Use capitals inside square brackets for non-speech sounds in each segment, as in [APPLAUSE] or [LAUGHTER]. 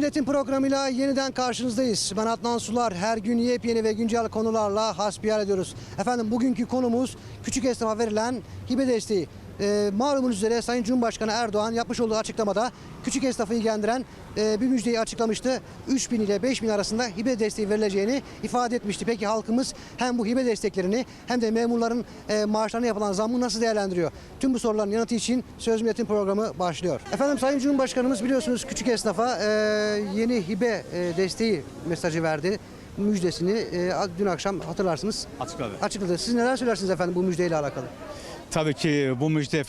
Milletin programıyla yeniden karşınızdayız. Ben Adnan Sular. Her gün yepyeni ve güncel konularla hasbihal ediyoruz. Efendim bugünkü konumuz küçük esnafa verilen hibe desteği. Ee, malumunuz üzere Sayın Cumhurbaşkanı Erdoğan yapmış olduğu açıklamada küçük esnafı ilgilendiren e, bir müjdeyi açıklamıştı. 3 bin ile 5 bin arasında hibe desteği verileceğini ifade etmişti. Peki halkımız hem bu hibe desteklerini hem de memurların e, maaşlarına yapılan zammı nasıl değerlendiriyor? Tüm bu soruların yanıtı için Söz Milletin programı başlıyor. Efendim Sayın Cumhurbaşkanımız biliyorsunuz küçük esnafa e, yeni hibe e, desteği mesajı verdi. Müjdesini e, dün akşam hatırlarsınız Açıkladı. açıkladı. Siz neler söylersiniz efendim bu müjdeyle alakalı? Tabii ki bu müjde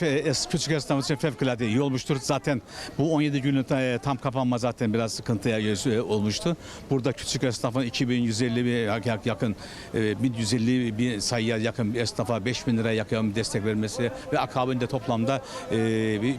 küçük esnaf için fevkalade iyi olmuştur. Zaten bu 17 günün e, tam kapanma zaten biraz sıkıntıya e, olmuştu. Burada küçük esnafın 2150 bir yak- yakın e, 1150 bir sayıya yakın bir esnafa 5000 lira yakın bir destek vermesi ve akabinde toplamda e,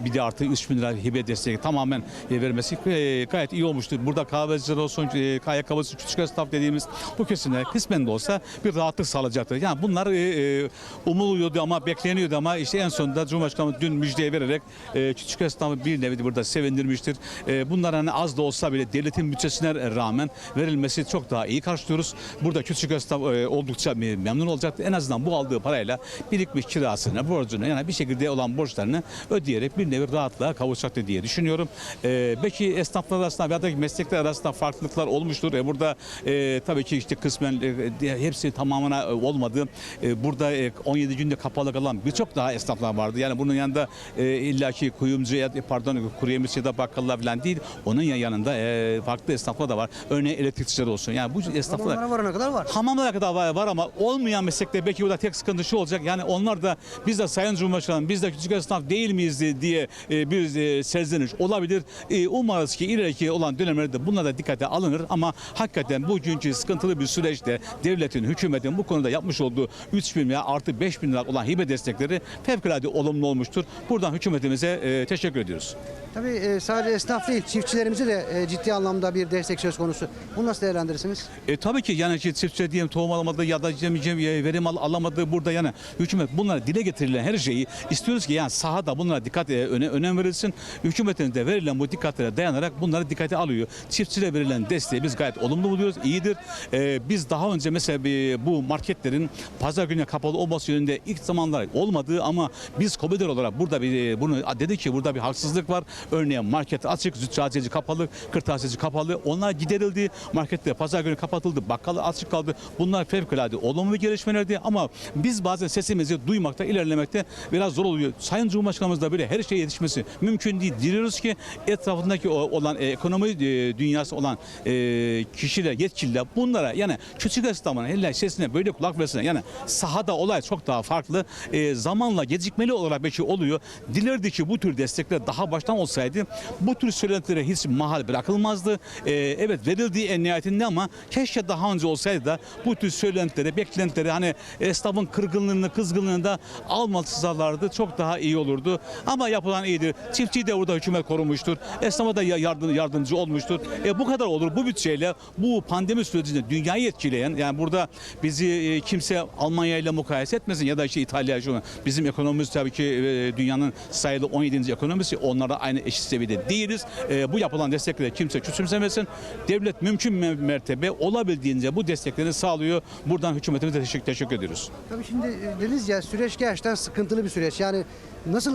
bir de artı 3000 lira hibe desteği tamamen e, vermesi e, gayet iyi olmuştur. Burada kahveciler olsun, e, ayakkabıcı, küçük esnaf dediğimiz bu kesimler kısmen de olsa bir rahatlık sağlayacaktır. Yani bunlar e, e, umuluyordu ama bekleniyordu ama işte en sonunda Cumhurbaşkanı dün müjdeyi vererek e, küçük esnafı bir nevi burada sevindirmiştir. E, bunlar hani az da olsa bile devletin bütçesine rağmen verilmesi çok daha iyi karşılıyoruz. Burada küçük esnaf e, oldukça memnun olacaktır. En azından bu aldığı parayla birikmiş kirasını, borcunu yani bir şekilde olan borçlarını ödeyerek bir nevi rahatlığa kavuşacaktır diye düşünüyorum. E, belki esnaflar arasında ya da meslekler arasında farklılıklar olmuştur. E, burada e, tabii ki işte kısmen e, hepsi tamamına e, olmadı. E, burada e, 17 günde kapalı kalan birçok daha esnaflar vardı. Yani bunun yanında e, illaki kuyumcu ya pardon kuru yemiş ya da bakkallar falan değil. Onun ya- yanında e, farklı esnaflar da var. Örneğin elektrikçiler olsun. Yani bu esnaflar Onlara varana kadar var. Hamamlara kadar var, var ama olmayan meslekte belki burada tek sıkıntı şu olacak. Yani onlar da biz de Sayın Cumhurbaşkanım biz de küçük esnaf değil miyiz diye e, bir e, serzeniş olabilir. E, umarız ki ileriki olan dönemlerde bunlar da dikkate alınır ama hakikaten bugünkü sıkıntılı bir süreçte devletin, hükümetin bu konuda yapmış olduğu 3 bin veya artı 5 bin lira olan hibe destekleri fevkalade olumlu olmuştur. Buradan hükümetimize e, teşekkür ediyoruz. Tabii e, sadece esnaf değil, çiftçilerimize de e, ciddi anlamda bir destek söz konusu. Bunu nasıl değerlendirirsiniz? E, tabii ki yani çiftçi diyelim tohum alamadı ya da diyeceğim, e, verim al, alamadı burada yani hükümet bunlara dile getirilen her şeyi istiyoruz ki yani sahada bunlara dikkat e, öne, önem verilsin. Hükümetin de verilen bu dikkatlere dayanarak bunları dikkate alıyor. Çiftçilere verilen desteği biz gayet olumlu buluyoruz. iyidir. E, biz daha önce mesela bu marketlerin pazar günü kapalı olması yönünde ilk zamanlar olmadığı ama biz kobiler olarak burada bir e, bunu dedik ki burada bir haksızlık var. Örneğin market açık, züccaciyeci kapalı, kırtasiyeci kapalı. Onlar giderildi. Marketler pazar günü kapatıldı. Bakkal açık kaldı. Bunlar fevkalade olumlu gelişmelerdi ama biz bazen sesimizi duymakta, ilerlemekte biraz zor oluyor. Sayın Cumhurbaşkanımız da böyle her şeye yetişmesi mümkün değil. Diliyoruz ki etrafındaki olan e, ekonomi e, dünyası olan e, kişiler, yetkililer bunlara yani küçük esnafın hele sesine böyle kulak versinler. Yani sahada olay çok daha farklı. E, zamanla gecikmeli olarak belki oluyor. Dilerdi ki bu tür destekler daha baştan olsaydı bu tür söylentilere hiç mahal bırakılmazdı. E, evet verildiği en nihayetinde ama keşke daha önce olsaydı da bu tür söylentileri, beklentileri hani esnafın kırgınlığını, kızgınlığını da almasalardı çok daha iyi olurdu. Ama yapılan iyidir. Çiftçiyi de burada hükümet korumuştur. Esnafa da ya- yardım, yardımcı olmuştur. E, bu kadar olur. Bu bütçeyle bu pandemi sürecinde dünyayı etkileyen yani burada bizi e, kimse Almanya ile mukayese etmesin ya da işte İtalya şu bizim ekonomimiz tabii ki e, dünyanın sayılı 17. ekonomisi onlara aynı eşit seviyede değiliz. E, bu yapılan destekleri kimse küçümsemesin. Devlet mümkün me- mertebe olabildiğince bu desteklerini sağlıyor. Buradan hükümetimize teşekkür, teşekkür ediyoruz. Tabii şimdi e, dediniz ya süreç gerçekten sıkıntılı bir süreç. Yani nasıl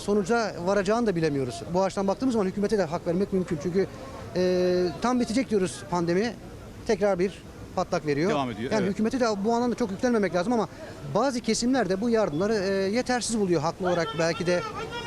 sonuca varacağını da bilemiyoruz. Bu açıdan baktığımız zaman hükümete de hak vermek mümkün. Çünkü tam bitecek diyoruz pandemi. Tekrar bir patlak veriyor. Devam ediyor, Yani evet. hükümete de bu anlamda çok yüklenmemek lazım ama bazı kesimler de bu yardımları e, yetersiz buluyor haklı olarak. Belki de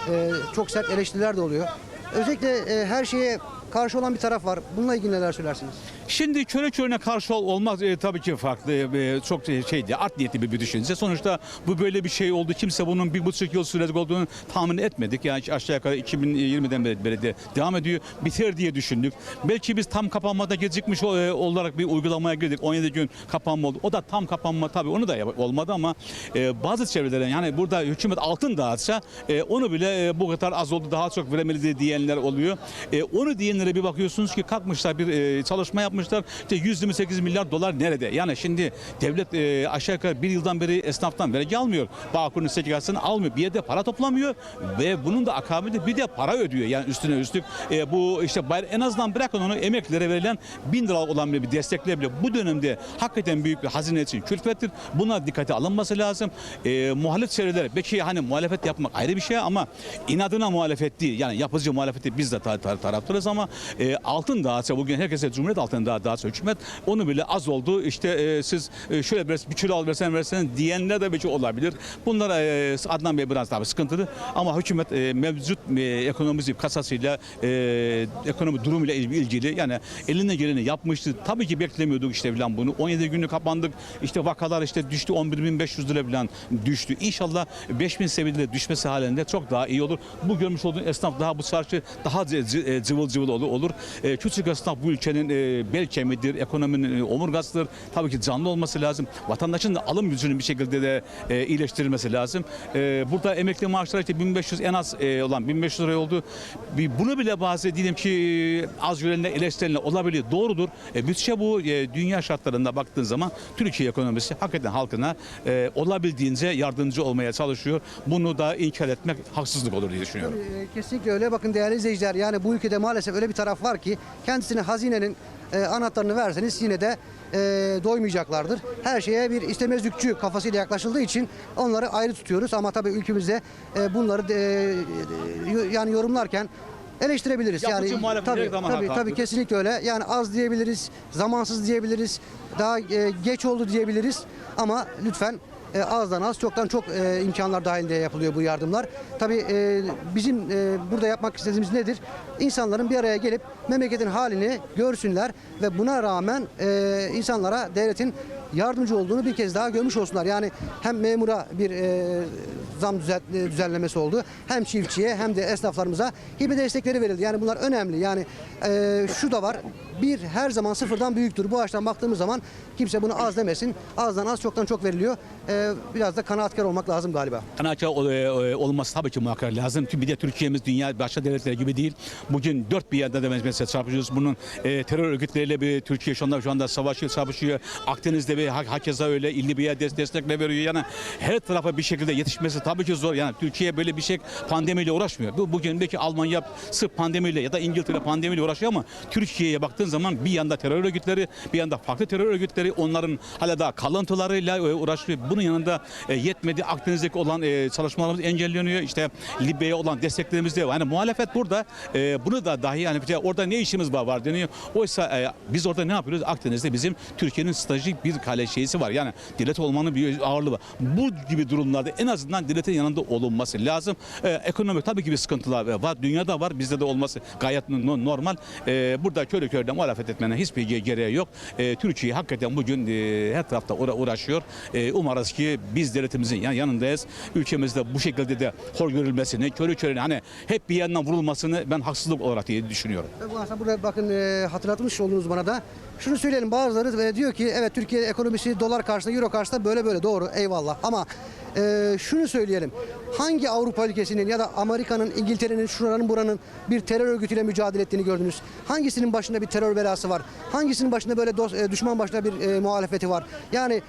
e, çok sert eleştiriler de oluyor. Özellikle e, her şeye karşı olan bir taraf var. Bununla ilgili neler söylersiniz? Şimdi köre körüne karşı ol- olmak e, tabii ki farklı. E, çok şeydi, art niyetli bir, bir düşünce. Sonuçta bu böyle bir şey oldu. Kimse bunun bir buçuk yıl sürecek olduğunu tahmin etmedik. Yani aşağı yukarı 2020'den beri, beri de devam ediyor. Biter diye düşündük. Belki biz tam kapanmada gecikmiş e, olarak bir uygulamaya girdik. 17 gün kapanma oldu. O da tam kapanma tabii onu da olmadı ama e, bazı çevrelere yani burada hükümet altın dağıtsa e, onu bile e, bu kadar az oldu daha çok veremedi diyenler oluyor. E, onu diyenlere bir bakıyorsunuz ki kalkmışlar bir e, çalışma yapmışlar. İşte 128 milyar dolar nerede? Yani şimdi devlet e, aşağı yukarı bir yıldan beri esnaftan vergi almıyor. Bağkur'un SGK'sını almıyor. Bir yerde para toplamıyor ve bunun da akabinde bir de para ödüyor. Yani üstüne üstlük e, bu işte bayram, en azından bırakın onu emeklilere verilen bin lira olan bir destekle bile bu dönemde hakikaten büyük bir hazine için külfettir. Buna dikkate alınması lazım. E, muhalefet çevreleri belki hani muhalefet yapmak ayrı bir şey ama inadına muhalefet değil. Yani yapıcı muhalefeti biz de tar- taraftarız ama e, altın dağıtsa bugün herkese Cumhuriyet altın dağı dağıtsa hükümet onu bile az oldu. İşte e, siz e, şöyle bir, bir kilo al versen versen diyenler de belki olabilir. Bunlar e, Adnan Bey biraz daha sıkıntılı ama hükümet e, mevcut e, ekonomisi kasasıyla e, ekonomi durumuyla il- ilgili yani eline geleni yapmıştı. Tabii ki beklemiyorduk işte falan bunu. 17 günlük kapandık. İşte vakalar işte düştü 11.500 lira falan düştü. İnşallah 5000 seviyede düşmesi halinde çok daha iyi olur. Bu görmüş olduğun esnaf daha bu çarşı daha cıvıl cıvıl olur. olur. E, Küçük esnaf bu ülkenin e, bel kemiğidir, ekonominin e, omurgasıdır. Tabii ki canlı olması lazım. Vatandaşın da alım gücünün bir şekilde de e, iyileştirilmesi lazım. E, burada emekli maaşları işte 1500 en az e, olan 1500 lira oldu. Bir- Bunu bile bazı diyelim ki e, az yöneline eleştirilen olabilir. Doğrudur. E, bütçe bu. E, dünya şartlarında baktığın zaman Türkiye ekonomisi hakikaten halkına e, olabildiğince yardımcı olmaya çalışıyor. Bunu da inkar etmek haksızlık olur diye düşünüyorum. E, Kesinlikle öyle. Bakın değerli izleyiciler yani bu ülkede maalesef öyle bir taraf var ki kendisine hazinenin e, anahtarını verseniz yine de e, doymayacaklardır. Her şeye bir istemezlikçi kafasıyla yaklaşıldığı için onları ayrı tutuyoruz ama tabii ülkemizde e, bunları e, yani yorumlarken eleştirebiliriz. Yapıcı yani tabii, ama tabii, tabii kesinlikle öyle. Yani az diyebiliriz, zamansız diyebiliriz, daha e, geç oldu diyebiliriz ama lütfen e, azdan az çoktan çok e, imkanlar dahilinde yapılıyor bu yardımlar. Tabii e, bizim burada yapmak istediğimiz nedir? İnsanların bir araya gelip memleketin halini görsünler ve buna rağmen insanlara devletin yardımcı olduğunu bir kez daha görmüş olsunlar. Yani hem memura bir e, zam düzenlemesi oldu. Hem çiftçiye hem de esnaflarımıza hibe destekleri verildi. Yani bunlar önemli. Yani e, şu da var. Bir her zaman sıfırdan büyüktür. Bu açıdan baktığımız zaman kimse bunu az demesin. Azdan az çoktan çok veriliyor. E, biraz da kanaatkar olmak lazım galiba. Kanaatçı ol- e, olması tabii ki muhakkak lazım. Bir de Türkiye'miz dünya başka devletler gibi değil. Bugün dört bir yerde de mesela çarpışıyoruz. Bunun e, terör örgütleriyle bir Türkiye şu anda şu anda savaşıyor, savaşıyor. Akdeniz'de bir ha- hakeza öyle illi bir des- destekle veriyor. Yani her tarafa bir şekilde yetişmesi tabii ki zor. Yani Türkiye böyle bir şey pandemiyle uğraşmıyor. Bu bugün belki Almanya sırf pandemiyle ya da İngiltere pandemiyle uğraşıyor ama Türkiye'ye baktığın zaman bir yanda terör örgütleri, bir yanda farklı terör örgütleri onların hala daha kalıntılarıyla e, uğraşıyor. Bunun yanında e, yetmedi Akdeniz'deki olan e, çalışmalarımız engelleniyor. İşte Libya'ya olan desteklerimiz de var. Yani muhalefet burada bunu da dahi yani de orada ne işimiz var, var deniyor. Oysa biz orada ne yapıyoruz? Akdeniz'de bizim Türkiye'nin stratejik bir kale şeysi var. Yani devlet olmanın bir ağırlığı var. Bu gibi durumlarda en azından devletin yanında olunması lazım. E, ekonomi tabii ki bir sıkıntılar var. Dünyada var. Bizde de olması gayet no- normal. Burada körü körüne muhalefet etmenin hiçbir ge- gereği yok. E, Türkiye hakikaten bugün e, her tarafta uğra- uğraşıyor. E, umarız ki biz devletimizin yan- yanındayız. Ülkemizde bu şekilde de hor görülmesini, körü körüne hani hep bir yandan vurulmasını ben haksızlık olarak diye düşünüyorum. Bu aslında burada bakın e, hatırlatmış oldunuz bana da. Şunu söyleyelim bazıları diyor ki evet Türkiye ekonomisi dolar karşısında euro karşısında böyle böyle doğru eyvallah ama e, şunu söyleyelim. Hangi Avrupa ülkesinin ya da Amerika'nın, İngiltere'nin, şuranın buranın bir terör örgütüyle mücadele ettiğini gördünüz? Hangisinin başında bir terör belası var? Hangisinin başında böyle dost, e, düşman başında bir e, muhalefeti var? Yani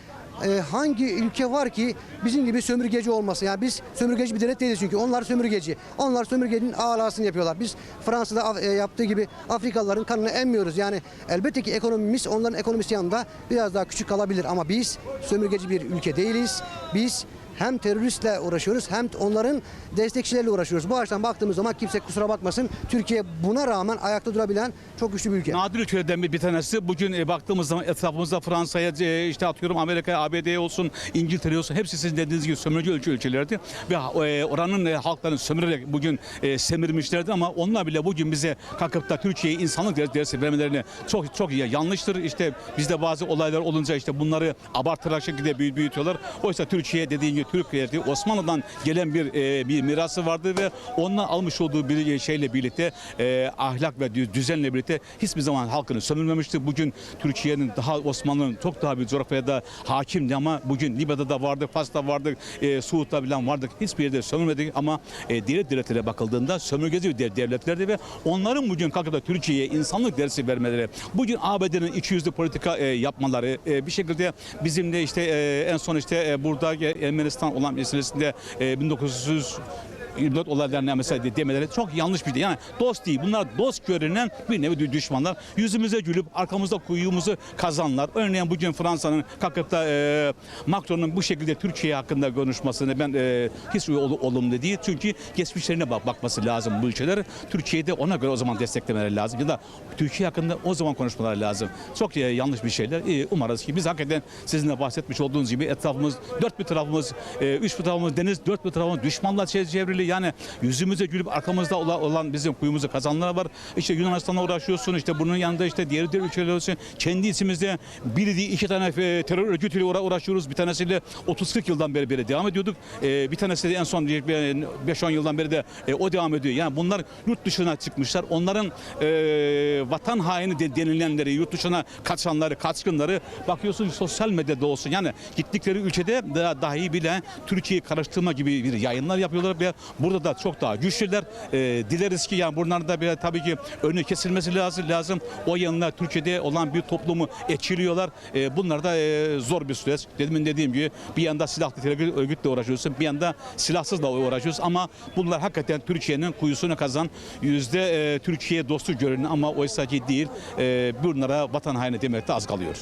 e, hangi ülke var ki bizim gibi sömürgeci olmasın? Yani biz sömürgeci bir devlet değiliz çünkü. Onlar sömürgeci. Onlar sömürgecinin alasını yapıyorlar. Biz Fransa'da e, yaptığı gibi Afrikalıların kanını emmiyoruz. Yani elbette ki ekonomimiz onların ekonomisi yanında biraz daha küçük kalabilir ama biz sömürgeci bir ülke değiliz. Biz hem teröristle uğraşıyoruz hem onların destekçileriyle uğraşıyoruz. Bu açıdan baktığımız zaman kimse kusura bakmasın. Türkiye buna rağmen ayakta durabilen çok güçlü bir ülke. Nadir ülkelerden bir tanesi. Bugün e, baktığımız zaman etrafımızda Fransa'ya e, işte atıyorum Amerika'ya, ABD'ye olsun, İngiltere'ye olsun hepsi sizin dediğiniz gibi sömürücü ülke ülkelerdi. Ve e, oranın e, halklarını sömürerek bugün e, semirmişlerdi ama onlar bile bugün bize kalkıp da Türkiye'ye insanlık ders- dersi vermelerini çok çok iyi yanlıştır. İşte bizde bazı olaylar olunca işte bunları abartarak şekilde büyü- büyütüyorlar. Oysa Türkiye dediğin gibi Çünkü Türk devleti Osmanlı'dan gelen bir e, bir mirası vardı ve ondan almış olduğu bir şeyle birlikte e, ahlak ve dü- düzenle birlikte hiçbir zaman halkını sömürmemişti. Bugün Türkiye'nin daha Osmanlı'nın çok daha bir coğrafyada hakimdi ama bugün Libya'da da vardı, Fas'ta vardı, e, Suud'da bilen vardık. Hiçbir yerde sömürmedik ama e, diğer devletlere bakıldığında sömürgeci dev- devletlerdi ve onların bugün kalkıp da Türkiye'ye insanlık dersi vermeleri, bugün ABD'nin iki yüzlü politika e, yapmaları, e, bir şekilde bizim de işte e, en son işte e, burada e, Ermenistan olan meselesinde e, 1900 24 olaylarına mesela de- demeleri çok yanlış bir şey. Yani dost değil. Bunlar dost görünen bir nevi dü- düşmanlar. Yüzümüze gülüp arkamızda kuyumuzu kazanlar. Örneğin bugün Fransa'nın kalkıp da e, Macron'un bu şekilde Türkiye hakkında konuşmasını ben e, hiç ol- olumlu değil. Çünkü geçmişlerine bak bakması lazım bu ülkeler. Türkiye'de ona göre o zaman desteklemeleri lazım. Ya da Türkiye hakkında o zaman konuşmaları lazım. Çok e, yanlış bir şeyler. E, umarız ki biz hakikaten sizin de bahsetmiş olduğunuz gibi etrafımız, dört bir tarafımız, e, üç bir tarafımız deniz, dört bir tarafımız düşmanla çe- çevrili. Yani yüzümüze gülüp arkamızda ola- olan bizim kuyumuzu kazanlar var. İşte Yunanistan'la uğraşıyorsun, işte bunun yanında işte diğer diğer ülkeler olsun. Kendi içimizde bir değil iki tane e, terör örgütüyle uğra- uğraşıyoruz. Bir tanesiyle 30-40 yıldan beri beri devam ediyorduk. E, bir tanesi de en son 5-10 yıldan beri de e, o devam ediyor. Yani bunlar yurt dışına çıkmışlar. Onların e, vatan haini de, denilenleri, yurt dışına kaçanları, kaçkınları bakıyorsun sosyal medyada olsun. Yani gittikleri ülkede da, dahi bile Türkiye'yi karıştırma gibi bir yayınlar yapıyorlar ve burada da çok daha güçlüler. E, dileriz ki yani bunların da bir tabii ki önü kesilmesi lazım. lazım. O yanına Türkiye'de olan bir toplumu etkiliyorlar. E, bunlar da e, zor bir süreç. Demin dediğim gibi bir yanda silahlı terör örgütle uğraşıyorsun, bir yanda silahsızla uğraşıyoruz ama bunlar hakikaten Türkiye'nin kuyusunu kazan yüzde e, Türkiye dostu görünen ama oysa ki değil. E, bunlara vatan haini demekte az kalıyor.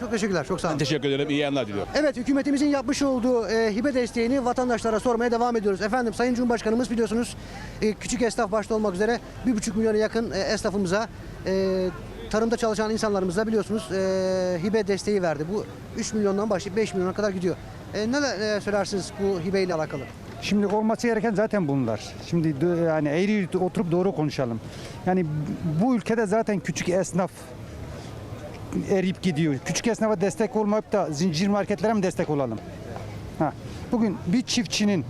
Çok teşekkürler. Çok sağ olun. Teşekkür ederim. İyi yayınlar diliyorum. Evet hükümetimizin yapmış olduğu e, hibe desteğini vatandaşlara sormaya devam ediyoruz. Efendim Sayın Cumhurbaşkanımız biliyorsunuz e, küçük esnaf başta olmak üzere 1,5 milyona yakın e, esnafımıza e, tarımda çalışan insanlarımıza biliyorsunuz hibe desteği verdi. Bu 3 milyondan başlayıp 5 milyona kadar gidiyor. E, neler e, söylersiniz bu hibeyle alakalı? Şimdi olması gereken zaten bunlar. Şimdi yani eğri oturup doğru konuşalım. Yani bu ülkede zaten küçük esnaf eriyip gidiyor. Küçük esnafa destek olmayıp da zincir marketlere mi destek olalım? Ha. Bugün bir çiftçinin,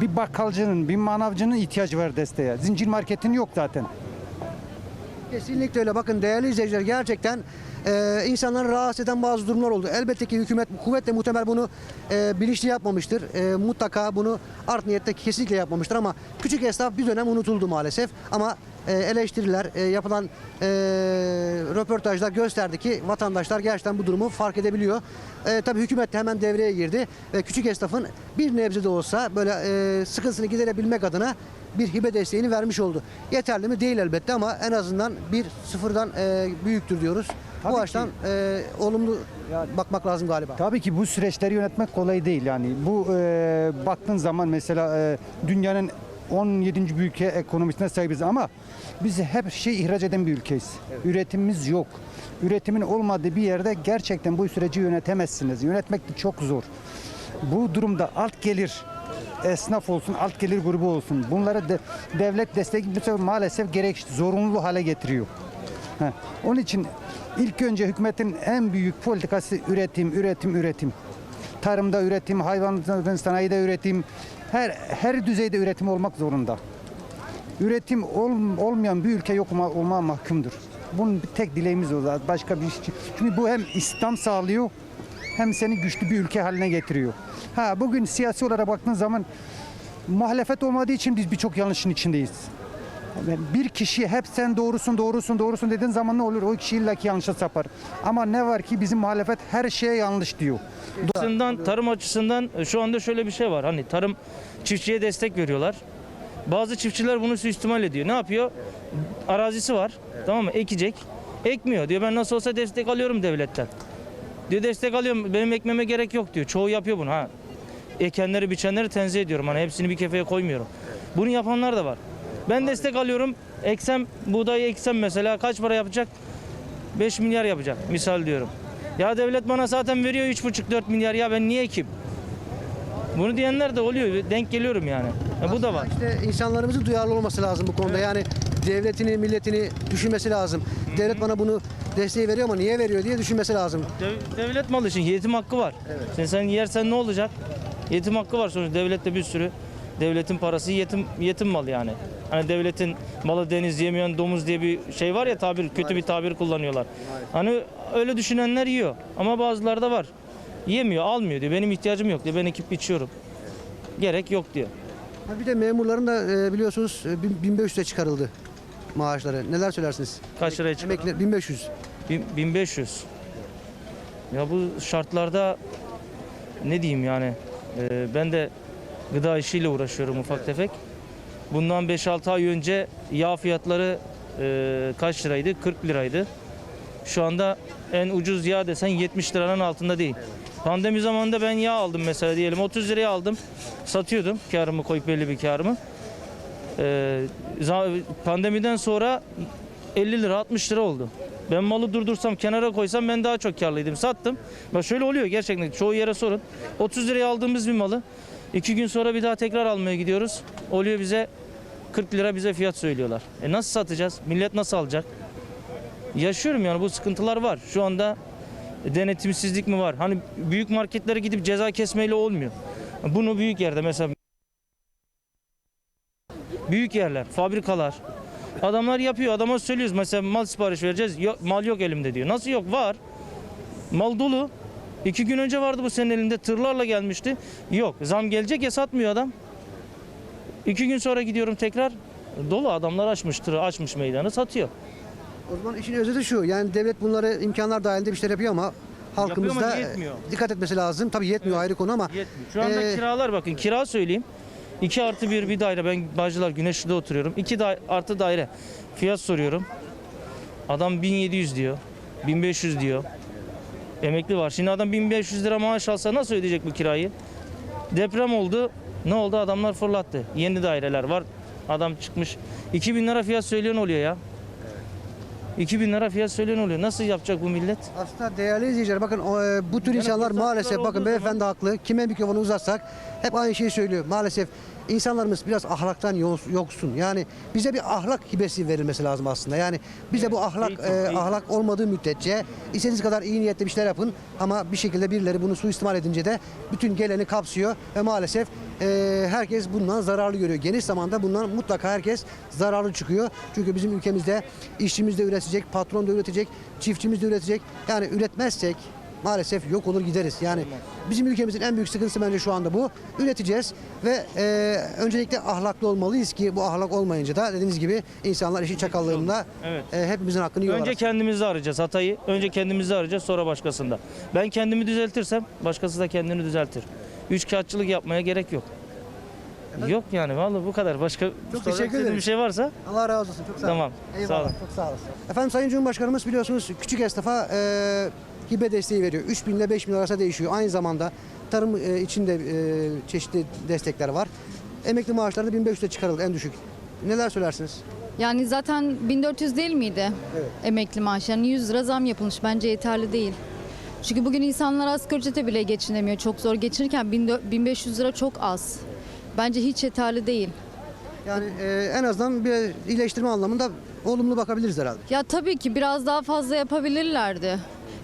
bir bakkalcının, bir manavcının ihtiyacı var desteğe. Zincir marketin yok zaten. Kesinlikle öyle. Bakın değerli izleyiciler gerçekten e, insanları rahatsız eden bazı durumlar oldu. Elbette ki hükümet kuvvetle muhtemel bunu e, bilinçli yapmamıştır. E, mutlaka bunu art niyette kesinlikle yapmamıştır ama küçük esnaf bir dönem unutuldu maalesef. Ama e, eleştiriler, e, yapılan e, röportajlar gösterdi ki vatandaşlar gerçekten bu durumu fark edebiliyor. E, tabii hükümet de hemen devreye girdi ve küçük esnafın bir nebze de olsa böyle e, sıkıntısını giderebilmek adına bir hibe desteğini vermiş oldu. Yeterli mi? Değil elbette ama en azından bir sıfırdan e, büyüktür diyoruz. Tabii bu açıdan e, olumlu bakmak lazım galiba. Tabii ki bu süreçleri yönetmek kolay değil yani. Bu e, baktığın zaman mesela e, dünyanın 17. büyük ekonomisine sahibiz ama biz hep şey ihraç eden bir ülkeyiz. Üretimimiz yok. Üretimin olmadığı bir yerde gerçekten bu süreci yönetemezsiniz. Yönetmek de çok zor. Bu durumda alt gelir esnaf olsun, alt gelir grubu olsun. Bunlara de, devlet destek maalesef gerek zorunlu hale getiriyor. Heh. Onun için ilk önce hükümetin en büyük politikası üretim, üretim, üretim. Tarımda üretim, hayvancılık sanayide üretim, her her düzeyde üretim olmak zorunda. Üretim ol- olmayan bir ülke yok olma, mahkumdur. Bunun tek dileğimiz o zaten. Başka bir şey. Çünkü bu hem istihdam sağlıyor hem seni güçlü bir ülke haline getiriyor. Ha bugün siyasi olarak baktığın zaman muhalefet olmadığı için biz birçok yanlışın içindeyiz. Yani Bir kişi hep sen doğrusun doğrusun doğrusun dediğin zaman ne olur? O kişi illaki yanlışa sapar. Ama ne var ki bizim muhalefet her şeye yanlış diyor. açısından, tarım açısından e, şu anda şöyle bir şey var. Hani tarım çiftçiye destek veriyorlar. Bazı çiftçiler bunu suistimal ediyor. Ne yapıyor? Arazisi var. Tamam mı? Ekecek. Ekmiyor. Diyor ben nasıl olsa destek alıyorum devletten. Diyor destek alıyorum. Benim ekmeme gerek yok diyor. Çoğu yapıyor bunu ha. Ekenleri biçenleri tenzih ediyorum. Hani hepsini bir kefeye koymuyorum. Bunu yapanlar da var. Ben destek alıyorum. Eksem buğdayı eksem mesela kaç para yapacak? 5 milyar yapacak misal diyorum. Ya devlet bana zaten veriyor 3,5-4 milyar ya ben niye ekeyim? Bunu diyenler de oluyor. Denk geliyorum yani. Ya bu da var. İşte insanlarımızın duyarlı olması lazım bu konuda. Yani devletini, milletini düşünmesi lazım. Devlet bana bunu desteği veriyor ama niye veriyor diye düşünmesi lazım. Dev- devlet malı için yetim hakkı var. Sen, sen yersen ne olacak? Yetim hakkı var sonuçta devlette bir sürü devletin parası yetim yetim malı yani. Hani devletin malı deniz yemeyen domuz diye bir şey var ya tabir kötü bir tabir kullanıyorlar. Hani öyle düşünenler yiyor ama bazıları da var. Yemiyor, almıyor diyor. Benim ihtiyacım yok diyor. Ben ekip içiyorum. Gerek yok diyor. Ha bir de memurların da e, biliyorsunuz e, bin- 1500'e çıkarıldı maaşları. Neler söylersiniz? Kaç liraya çıkıyor? Emekli 1500. Bin- 1500. Ya bu şartlarda ne diyeyim yani Ee, ben de gıda işiyle uğraşıyorum ufak tefek. Bundan 5-6 ay önce yağ fiyatları e, kaç liraydı? 40 liraydı. Şu anda en ucuz yağ desen 70 liranın altında değil. Pandemi zamanında ben yağ aldım mesela diyelim 30 liraya aldım. Satıyordum karımı koyup belli bir karımı. Ee, pandemiden sonra 50 lira 60 lira oldu. Ben malı durdursam kenara koysam ben daha çok karlıydım. Sattım. Bak şöyle oluyor gerçekten çoğu yere sorun. 30 liraya aldığımız bir malı iki gün sonra bir daha tekrar almaya gidiyoruz. Oluyor bize 40 lira bize fiyat söylüyorlar. E nasıl satacağız? Millet nasıl alacak? Yaşıyorum yani bu sıkıntılar var. Şu anda denetimsizlik mi var? Hani büyük marketlere gidip ceza kesmeyle olmuyor. Bunu büyük yerde mesela büyük yerler, fabrikalar. Adamlar yapıyor. Adama söylüyoruz mesela mal sipariş vereceğiz. Yok, mal yok elimde diyor. Nasıl yok? Var. Mal dolu. İki gün önce vardı bu senin elinde. Tırlarla gelmişti. Yok. Zam gelecek ya satmıyor adam. İki gün sonra gidiyorum tekrar. Dolu adamlar açmış tırı, açmış meydanı satıyor. O zaman işin özeti şu. Yani devlet bunları imkanlar dahilinde bir şeyler yapıyor ama halkımız ama da yetmiyor. dikkat etmesi lazım. Tabii yetmiyor ayrı konu ama Yetmiyor. Şu anda Ee, kiralar bakın kira söyleyeyim. 2 artı 1 bir daire ben Bağcılar Güneşli'de oturuyorum. 2 da artı daire. Fiyat soruyorum. Adam 1700 diyor. 1500 diyor. Emekli var. Şimdi adam 1500 lira maaş alsa nasıl ödeyecek bu kirayı? Deprem oldu. Ne oldu? Adamlar fırlattı. Yeni daireler var. Adam çıkmış. 2000 lira fiyat söyleyen oluyor ya. 2000 lira fiyat söyleyen oluyor. Nasıl yapacak bu millet? aslında değerli izleyiciler bakın o, e, bu tür Yani insanlar maalesef bakın olduğu beyefendi haklı. Kime mikrofonu uzatsak hep aynı şeyi söylüyor. Maalesef insanlarımız biraz ahlaktan yoksun. Yani bize bir ahlak hibesi verilmesi lazım aslında. Yani bize bu ahlak e, ahlak olmadığı müddetçe istediğiniz kadar iyi niyetli bir şeyler yapın ama bir şekilde birileri bunu suistimal edince de bütün geleni kapsıyor ve maalesef e, herkes bundan zararlı görüyor. Geniş zamanda bundan mutlaka herkes zararlı çıkıyor. Çünkü bizim ülkemizde işçimiz de üretecek, patron da üretecek, çiftçimiz de üretecek. Yani üretmezsek maalesef yok olur gideriz. Yani bizim ülkemizin en büyük sıkıntısı bence şu anda bu. Üreteceğiz ve e, öncelikle ahlaklı olmalıyız ki bu ahlak olmayınca da dediğiniz gibi insanlar işin çakallığında Evet. e, hepimizin hakkını yiyorlar. Önce kendimizi arayacağız hatayı. Önce kendimizi arayacağız sonra başkasında. Ben kendimi düzeltirsem başkası da kendini düzeltir. Üç kağıtçılık yapmaya gerek yok. Yok yani vallahi bu kadar. Başka Çok sormak teşekkür istediğin ederim. bir şey varsa Allah razı olsun. Çok sağ olun. Tamam, Eyvallah. sağ olun. Çok sağ olasın. Efendim Sayın Cumhurbaşkanımız biliyorsunuz küçük esnafa e, hibe desteği veriyor. 3 bin ile 5 bin arasında değişiyor. Aynı zamanda tarım e, için de e, çeşitli destekler var. Emekli maaşları da 1500'e çıkarıldı en düşük. Neler söylersiniz? Yani zaten 1400 değil miydi Evet. emekli maaşı? Yani 100 lira zam yapılmış. Bence yeterli değil. Çünkü bugün insanlar asgari ücrete bile geçinemiyor. Çok zor geçinirken 1400 lira çok az. Bence hiç yeterli değil. Yani e, en azından bir iyileştirme anlamında olumlu bakabiliriz herhalde. Ya tabii ki biraz daha fazla yapabilirlerdi.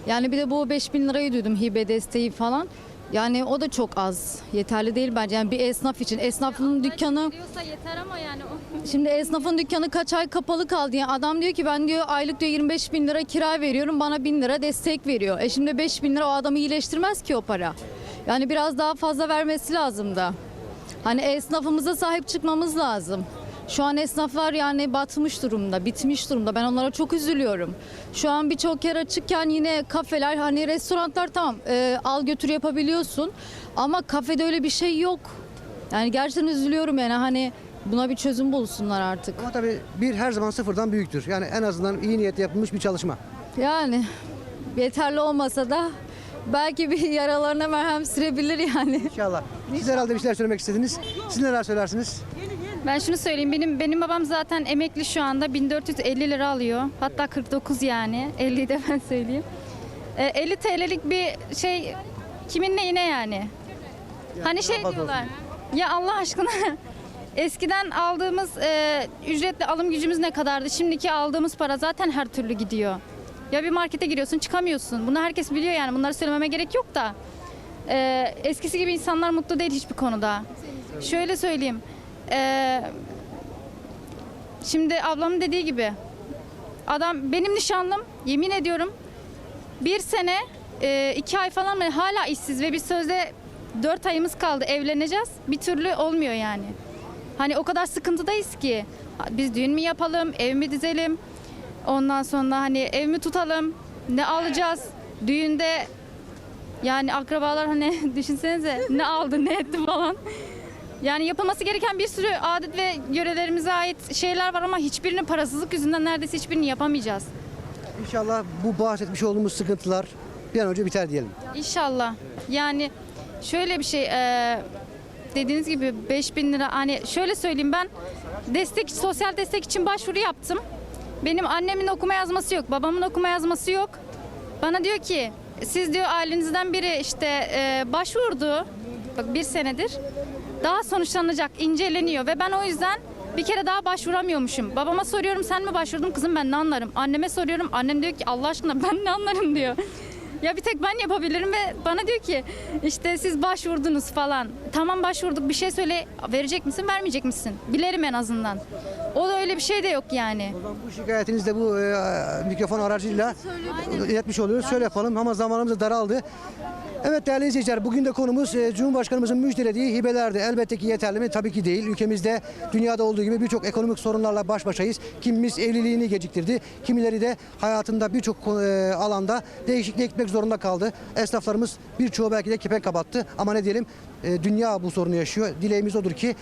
Yani bir de bu 5000 lirayı duydum hibe desteği falan. Yani o da çok az. Yeterli değil bence. Yani bir esnaf için. Esnafın dükkanı Diyorsa yeter ama yani o. [LAUGHS] Şimdi esnafın dükkanı kaç ay kapalı kaldı. Yani adam diyor ki ben diyor aylık diyor 25 bin lira kira veriyorum bana bin lira destek veriyor. E şimdi 5 bin lira o adamı iyileştirmez ki o para. Yani biraz daha fazla vermesi lazım da. Hani esnafımıza sahip çıkmamız lazım. Şu an esnaflar yani batmış durumda, bitmiş durumda. Ben onlara çok üzülüyorum. Şu an birçok yer açıkken yine kafeler, hani restoranlar tamam e, al götür yapabiliyorsun. Ama kafede öyle bir şey yok. Yani gerçekten üzülüyorum yani hani buna bir çözüm bulsunlar artık. Ama tabii bir her zaman sıfırdan büyüktür. Yani en azından iyi niyetle yapılmış bir çalışma. Yani yeterli olmasa da belki bir yaralarına merhem sürebilir yani. İnşallah. Siz herhalde bir şeyler söylemek istediniz. Siz neler söylersiniz? Ben şunu söyleyeyim benim benim babam zaten emekli şu anda 1450 lira alıyor. Hatta 49 yani 50'yi de ben söyleyeyim. E, 50 TL'lik bir şey kimin neyine yani? hani şey diyorlar. Ya Allah aşkına [LAUGHS] eskiden aldığımız e, ücretli alım gücümüz ne kadardı? Şimdiki aldığımız para zaten her türlü gidiyor. Ya bir markete giriyorsun çıkamıyorsun. Bunu herkes biliyor yani. Bunları söylememe gerek yok da. Ee, eskisi gibi insanlar mutlu değil hiçbir konuda. Şöyle söyleyeyim. Ee, şimdi ablamın dediği gibi adam benim nişanlım yemin ediyorum bir sene e, iki ay falan mı hala işsiz ve biz sözde dört ayımız kaldı evleneceğiz. Bir türlü olmuyor yani. Hani o kadar sıkıntıdayız ki biz düğün mü yapalım, ev mi dizelim? Ondan sonra hani ev mi tutalım? Ne alacağız? Düğünde yani akrabalar hani [LAUGHS] düşünsenize ne aldı ne etti falan. Yani yapılması gereken bir sürü adet ve yörelerimize ait şeyler var ama hiçbirini parasızlık yüzünden neredeyse hiçbirini yapamayacağız. İnşallah bu bahsetmiş olduğumuz sıkıntılar bir an önce biter diyelim. İnşallah. Yani şöyle bir şey e, dediğiniz gibi 5000 lira hani şöyle söyleyeyim ben destek sosyal destek için başvuru yaptım. Benim annemin okuma yazması yok, babamın okuma yazması yok. Bana diyor ki siz diyor ailenizden biri işte e, başvurdu. Bak bir senedir. Daha sonuçlanacak, inceleniyor ve ben o yüzden bir kere daha başvuramıyormuşum. Babama soruyorum sen mi başvurdun kızım ben ne anlarım. Anneme soruyorum annem diyor ki Allah aşkına ben ne anlarım [LAUGHS] diyor. Ya bir tek ben yapabilirim ve bana diyor ki işte siz başvurdunuz falan. Tamam başvurduk bir şey söyle verecek misin vermeyecek misin? Bilerim en azından. O da öyle bir şey de yok yani. O zaman bu şikayetinizi de bu e, mikrofon aracıyla iletmiş oluyoruz. Şöyle yapalım ama zamanımız da daraldı. Evet değerli izleyiciler bugün de konumuz e, Cumhurbaşkanımızın müjdelediği hibelerdi. Elbette ki yeterli mi? Tabii ki değil. Ülkemizde dünyada olduğu gibi birçok ekonomik sorunlarla baş başayız. Kimimiz evliliğini geciktirdi. Kimileri de hayatında birçok e, alanda değişikliğe gitmek zorunda kaldı. Esnaflarımız birçoğu belki de kepenk kapattı. Ama ne diyelim e, dünya bu sorunu yaşıyor. Dileğimiz odur ki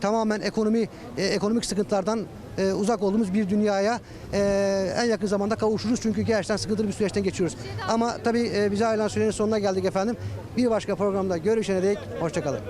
tamamen ekonomi ekonomik sıkıntılardan e, uzak olduğumuz bir dünyaya e, en yakın zamanda kavuşuruz. Çünkü gerçekten sıkıntılı bir süreçten geçiyoruz. Ama tabii e, bize ayrılan sürenin sonuna geldik efendim. Bir başka programda görüşene dek hoşçakalın.